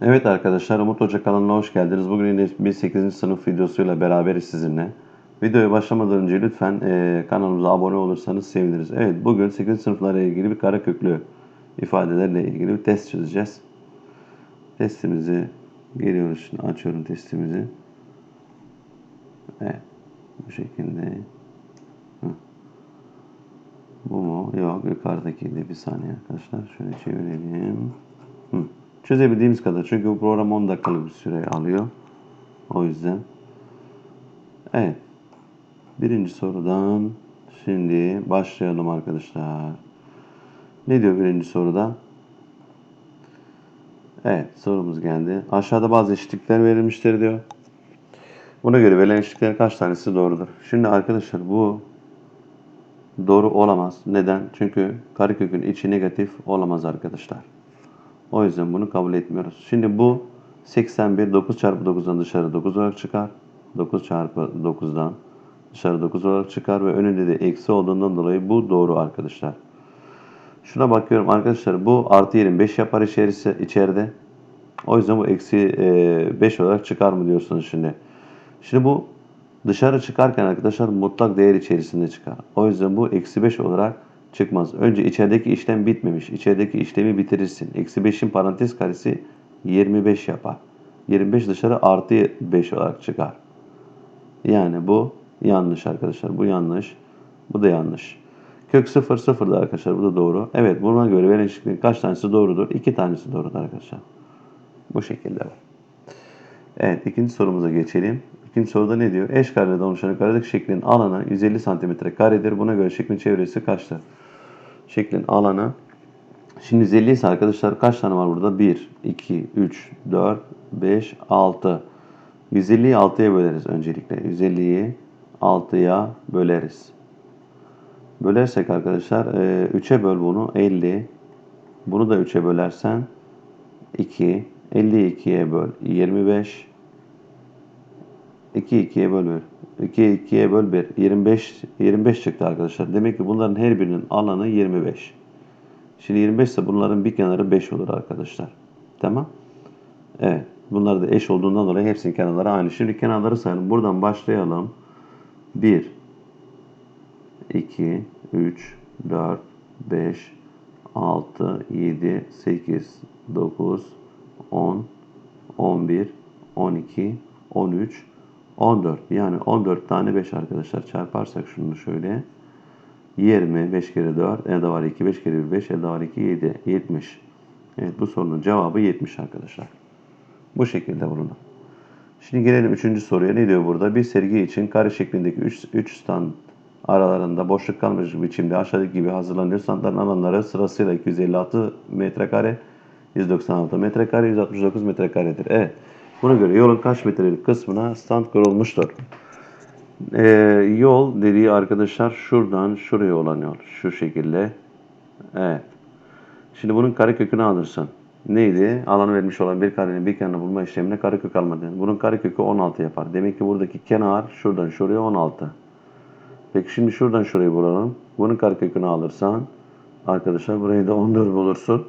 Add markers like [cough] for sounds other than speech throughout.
Evet arkadaşlar Umut Hoca kanalına hoş geldiniz. Bugün yine bir 8. sınıf videosuyla beraberiz sizinle. Videoya başlamadan önce lütfen e, kanalımıza abone olursanız seviniriz. Evet bugün 8. sınıflarla ilgili bir kareköklü ifadelerle ilgili bir test çözeceğiz. Testimizi geliyoruz şimdi açıyorum testimizi. Evet bu şekilde. Hı. Bu mu? Yok yukarıdaki de bir saniye arkadaşlar. Şöyle çevirelim. Hı. Çözebildiğimiz kadar. Çünkü bu program 10 dakikalık bir süre alıyor. O yüzden. Evet. Birinci sorudan şimdi başlayalım arkadaşlar. Ne diyor birinci soruda? Evet sorumuz geldi. Aşağıda bazı eşitlikler verilmiştir diyor. Buna göre verilen eşitliklerin kaç tanesi doğrudur? Şimdi arkadaşlar bu doğru olamaz. Neden? Çünkü karekökün içi negatif olamaz arkadaşlar. O yüzden bunu kabul etmiyoruz. Şimdi bu 81 9 çarpı 9'dan dışarı 9 olarak çıkar. 9 çarpı 9'dan dışarı 9 olarak çıkar ve önünde de eksi olduğundan dolayı bu doğru arkadaşlar. Şuna bakıyorum arkadaşlar bu artı 25 yapar içerisi, içeride. O yüzden bu eksi 5 olarak çıkar mı diyorsunuz şimdi. Şimdi bu dışarı çıkarken arkadaşlar mutlak değer içerisinde çıkar. O yüzden bu eksi 5 olarak çıkmaz. Önce içerideki işlem bitmemiş. İçerideki işlemi bitirirsin. Eksi 5'in parantez karesi 25 yapar. 25 dışarı artı 5 olarak çıkar. Yani bu yanlış arkadaşlar. Bu yanlış. Bu da yanlış. Kök 0 0 da arkadaşlar. Bu da doğru. Evet buna göre verilen eşitliğin kaç tanesi doğrudur? 2 tanesi doğrudur arkadaşlar. Bu şekilde var. Evet ikinci sorumuza geçelim. İkinci soruda ne diyor? Eş kareden oluşan karedeki şeklin alanı 150 cm karedir. Buna göre şeklin çevresi kaçtır? Şeklin alanı Şimdi 150 ise arkadaşlar kaç tane var burada? 1, 2, 3, 4, 5, 6. 150'yi 6'ya böleriz öncelikle. 150'yi 6'ya böleriz. Bölersek arkadaşlar 3'e böl bunu 50. Bunu da 3'e bölersen 2. 50'yi 2'ye böl 25. 2 2'ye böl 1. 2 2'ye böl 1. 25 25 çıktı arkadaşlar. Demek ki bunların her birinin alanı 25. Şimdi 25 ise bunların bir kenarı 5 olur arkadaşlar. Tamam. Evet. Bunlar da eş olduğundan dolayı hepsinin kenarları aynı. Şimdi kenarları sayalım. Buradan başlayalım. 1 2 3 4 5 6 7 8 9 10 11 12 13 14 yani 14 tane 5 arkadaşlar çarparsak şunu şöyle 20 5 kere 4 elde var 2 5 kere 1 5 elde var 2 7 70 Evet bu sorunun cevabı 70 arkadaşlar. Bu şekilde bulunur. Şimdi gelelim 3. soruya. Ne diyor burada? Bir sergi için kare şeklindeki 3 3 stand aralarında boşluk kalmış biçimde aşağıdaki gibi hazırlanıyor. Standların alanları sırasıyla 256 metrekare, 196 metrekare, 169 metrekaredir. Evet. Buna göre yolun kaç metrelik kısmına stand kurulmuştur? Ee, yol dediği arkadaşlar şuradan şuraya olan yol. Şu şekilde. Evet. Şimdi bunun karekökünü alırsın. Neydi? Alanı vermiş olan bir karenin bir kenarını bulma işlemine karekök almadı. Bunun karekökü 16 yapar. Demek ki buradaki kenar şuradan şuraya 16. Peki şimdi şuradan şurayı bulalım. Bunun karekökünü alırsan arkadaşlar burayı da 14 bulursun.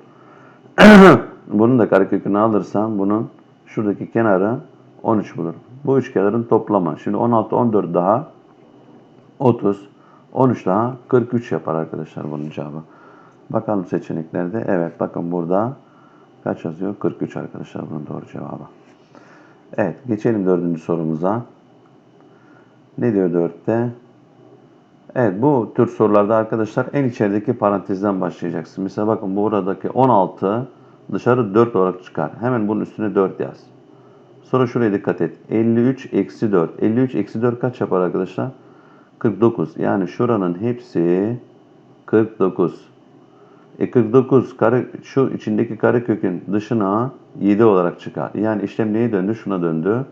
[clears throat] bunun da karekökünü alırsan bunun şuradaki kenarı 13 bulur. Bu üç kenarın toplamı. Şimdi 16, 14 daha 30, 13 daha 43 yapar arkadaşlar bunun cevabı. Bakalım seçeneklerde. Evet bakın burada kaç yazıyor? 43 arkadaşlar bunun doğru cevabı. Evet geçelim dördüncü sorumuza. Ne diyor dörtte? Evet bu tür sorularda arkadaşlar en içerideki parantezden başlayacaksın. Mesela bakın buradaki 16 dışarı 4 olarak çıkar. Hemen bunun üstüne 4 yaz. Sonra şuraya dikkat et. 53 eksi 4. 53 eksi 4 kaç yapar arkadaşlar? 49. Yani şuranın hepsi 49. E 49 kare, şu içindeki kare kökün dışına 7 olarak çıkar. Yani işlem neye döndü? Şuna döndü.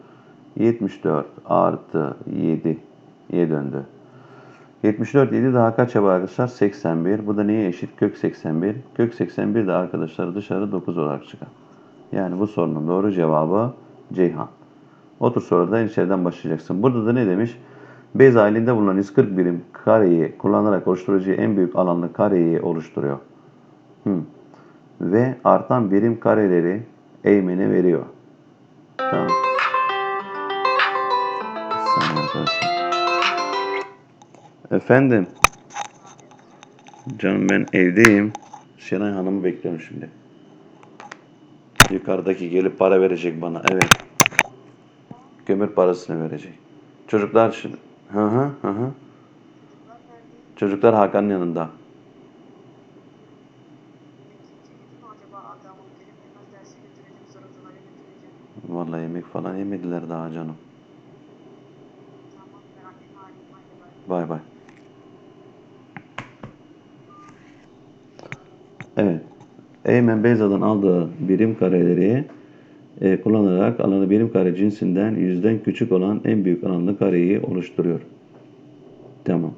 74 artı 7 'ye döndü. 74 7 daha kaç yapar arkadaşlar? 81. Bu da neye eşit? Kök 81. Kök 81 de arkadaşlar dışarı 9 olarak çıkar. Yani bu sorunun doğru cevabı Ceyhan. Otur soruda içeriden başlayacaksın. Burada da ne demiş? Bez halinde bulunan 140 birim kareyi kullanarak oluşturacağı en büyük alanlı kareyi oluşturuyor. Hmm. Ve artan birim kareleri Eymen'e veriyor. Tamam. Saniye arkadaşlar. Efendim. Canım ben evdeyim. Şenay Hanım'ı bekliyorum şimdi. Yukarıdaki gelip para verecek bana. Evet. Kömür parasını verecek. Çocuklar şimdi. Hı hı hı hı. Çocuklar Hakan'ın yanında. Vallahi yemek falan yemediler daha canım. Bay. Bay Evet. Eymen Beyza'dan aldığı birim kareleri e, kullanarak alanı birim kare cinsinden yüzden küçük olan en büyük alanlı kareyi oluşturuyor. Tamam.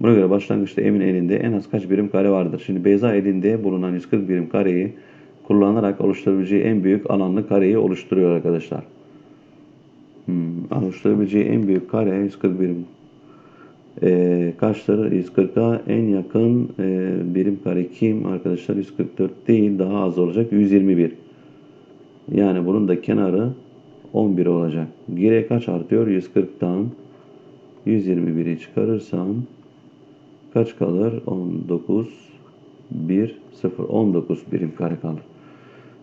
Buna göre başlangıçta Emin elinde en az kaç birim kare vardır? Şimdi Beyza elinde bulunan 140 birim kareyi kullanarak oluşturabileceği en büyük alanlı kareyi oluşturuyor arkadaşlar. Hmm, oluşturabileceği en büyük kare 140 birim e, kaçtır? 140'a en yakın e, birim kare kim arkadaşlar? 144 değil daha az olacak. 121. Yani bunun da kenarı 11 olacak. Geriye kaç artıyor? 140'tan 121'i çıkarırsan kaç kalır? 19 1 0 19 birim kare kalır.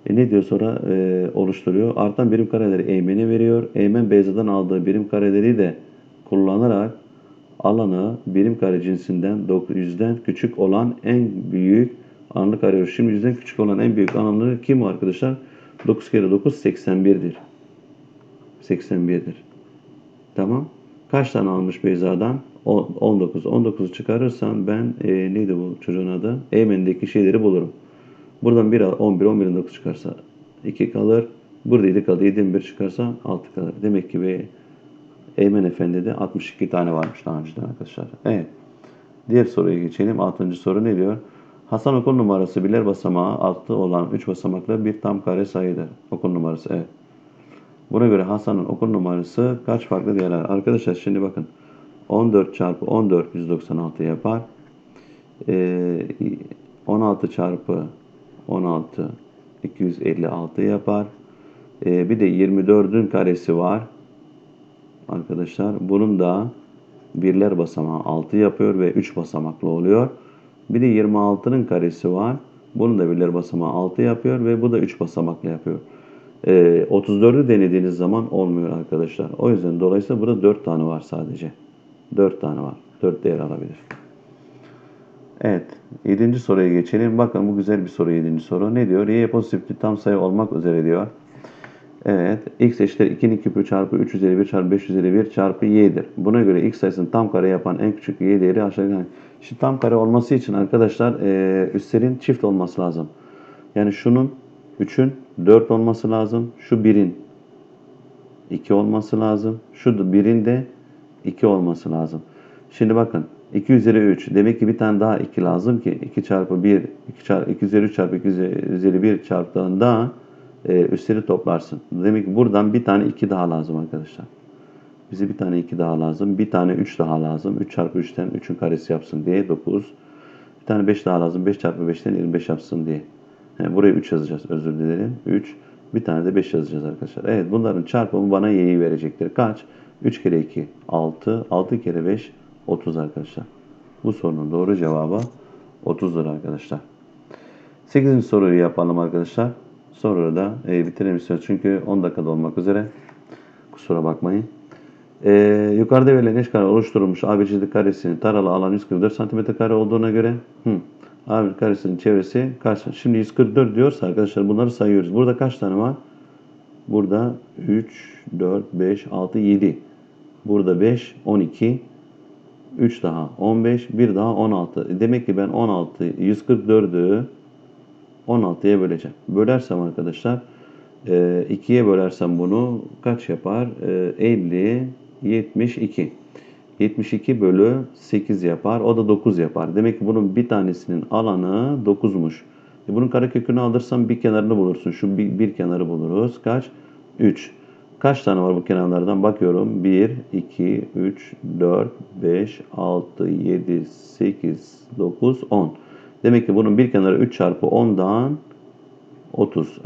E ne diyor sonra e, oluşturuyor? Artan birim kareleri Eymen'e veriyor. Eymen Beyza'dan aldığı birim kareleri de kullanarak alanı birim kare cinsinden 900'den küçük olan en büyük anlık arıyor. Şimdi yüzden küçük olan en büyük anlamlı kim arkadaşlar? 9 kere 9 81'dir. 81'dir. Tamam. Kaç tane almış Beyza'dan? On- 19. 19'u çıkarırsan ben e, neydi bu çocuğun adı? Eymen'deki şeyleri bulurum. Buradan 1 al- 11, 11'in 9 çıkarsa 2 kalır. Burada 7 kalır. 7'in 1 çıkarsa 6 kalır. Demek ki ve Eymen Efendi'de 62 tane varmış daha önceden arkadaşlar. Evet. Diğer soruya geçelim. 6. soru ne diyor? Hasan okul numarası birer basamağı altı olan 3 basamaklı bir tam kare sayıdır. Okul numarası evet. Buna göre Hasan'ın okul numarası kaç farklı değerler? Arkadaşlar şimdi bakın. 14 çarpı 14 196 yapar. Ee, 16 çarpı 16 256 yapar. Ee, bir de 24'ün karesi var. Arkadaşlar bunun da birler basamağı 6 yapıyor ve 3 basamaklı oluyor. Bir de 26'nın karesi var. Bunun da birler basamağı 6 yapıyor ve bu da 3 basamaklı yapıyor. Ee, 34'ü denediğiniz zaman olmuyor arkadaşlar. O yüzden dolayısıyla burada 4 tane var sadece. 4 tane var. 4 değer alabilir. Evet. 7. soruya geçelim. Bakın bu güzel bir soru 7. soru. Ne diyor? Y pozitif bir tam sayı olmak üzere diyor. Evet. X eşittir 2'nin küpü çarpı 3 üzeri 1 çarpı 5 üzeri 1 çarpı y'dir. Buna göre x sayısını tam kare yapan en küçük y değeri aşağıdaki. Şimdi tam kare olması için arkadaşlar e, üstlerin çift olması lazım. Yani şunun 3'ün 4 olması lazım. Şu 1'in 2 olması lazım. Şu 1'in de 2 olması lazım. Şimdi bakın 2 üzeri 3. Demek ki bir tane daha 2 lazım ki 2 çarpı 1 2, çarpı, 2 üzeri 3 çarpı 2 üzeri 1 çarptığında e, üstleri toplarsın. Demek ki buradan bir tane 2 daha lazım arkadaşlar. Bize bir tane 2 daha lazım. Bir tane 3 daha lazım. 3 çarpı 3'ten 3'ün karesi yapsın diye 9. Bir tane 5 daha lazım. 5 çarpı 5'ten 25 yapsın diye. He, buraya 3 yazacağız özür dilerim. 3. Bir tane de 5 yazacağız arkadaşlar. Evet bunların çarpımı bana y'yi verecektir. Kaç? 3 kere 2 6. 6 kere 5 30 arkadaşlar. Bu sorunun doğru cevabı 30'dur arkadaşlar. 8. soruyu yapalım arkadaşlar. Sonra da e, bitirelim istiyoruz. Çünkü 10 dakikada olmak üzere. Kusura bakmayın. E, yukarıda verilen eş kare oluşturulmuş ABCD karesinin taralı alan 144 cm kare olduğuna göre hı, AB karesinin çevresi kaç? Şimdi 144 diyorsa arkadaşlar bunları sayıyoruz. Burada kaç tane var? Burada 3, 4, 5, 6, 7. Burada 5, 12, 3 daha 15, 1 daha 16. Demek ki ben 16, 144'ü 16'ya böleceğim. Bölersem arkadaşlar 2'ye bölersem bunu kaç yapar? E, 50, 72. 72 bölü 8 yapar. O da 9 yapar. Demek ki bunun bir tanesinin alanı 9'muş. E bunun karekökünü alırsam bir kenarını bulursun. Şu bir, bir kenarı buluruz. Kaç? 3. Kaç tane var bu kenarlardan? Bakıyorum. 1, 2, 3, 4, 5, 6, 7, 8, 9, 10. Demek ki bunun bir kenarı 3 çarpı 10'dan 30.